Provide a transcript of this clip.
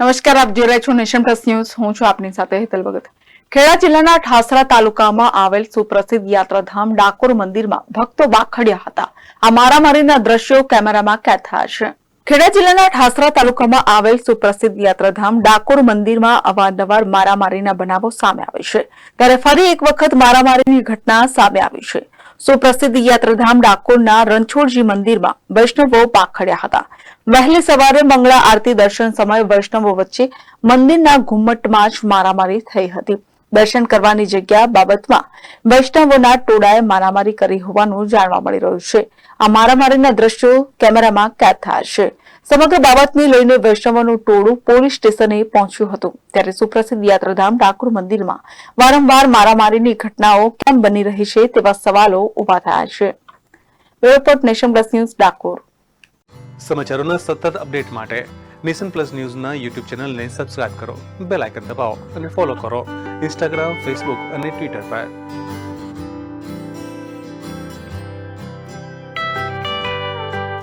નમસ્કાર, આપ જોઈ રહ્યા છો નેશન પ્લસ ન્યૂઝ. હું છું આપની સાથે હેતલ ભગત. ખેડા જિલ્લાના ઠાસરા તાલુકામાં આવેલ સુપ્રસિદ્ધ યાત્રાધામ ડાકોર મંદિરમાં ભક્તો બાખડ્યા હતા. આ મારામારીના દ્રશ્યો કેમેરામાં કેદ થયા છે. ખેડા જિલ્લાના ઠાસરા તાલુકામાં આવેલ સુપ્રસિદ્ધ યાત્રાધામ ડાકોર મંદિરમાં અવારનવાર મારામારીના બનાવો સામે આવે છે. ત્યારે ફરી એક વખત મારામારીની ઘટના સામે આવી છે. સુપ્રસિદ્ધ યાત્રાધામ ડાકોરના રણછોડજી મંદિરમાં વૈષ્ણવો પાખડ્યા હતા. વહેલી સવારે મંગળા આરતી દર્શન સમયે વૈષ્ણવો વચ્ચે મંદિરના ઘુમ્મટમાં જ મારામારી થઈ હતી. દર્શન કરવાની જગ્યા બાબતમાં વૈષ્ણવોના ટોળાએ મારામારી કરી હોવાનું જાણવા મળી રહ્યું છે. આ મારામારીના દ્રશ્યો કેમેરામાં કેદ થયા છે. સમગ્ર બાબતને લઈને વૈષ્ણવોનું ટોળું પોલીસ સ્ટેશને પહોંચ્યું હતું. ત્યારે સુપ્રસિદ્ધ યાત્રાધામ ડાકોર મંદિરમાં વારંવાર મારામારીની ઘટનાઓ કેમ બની રહી છે તેવા સવાલો ઊભા થયા છે. Report nation plus news Dakor. સમાચારોના સતત અપડેટ માટે નેશન પ્લસ ન્યૂઝના યુટ્યુબ ચેનલને સબસ્ક્રાઇબ કરો, બેલ આઇકન દબાવો અને ફોલો કરો. ઇન્સ્ટાગ્રામ, ફેસબુક અને ટ્વિટર પર.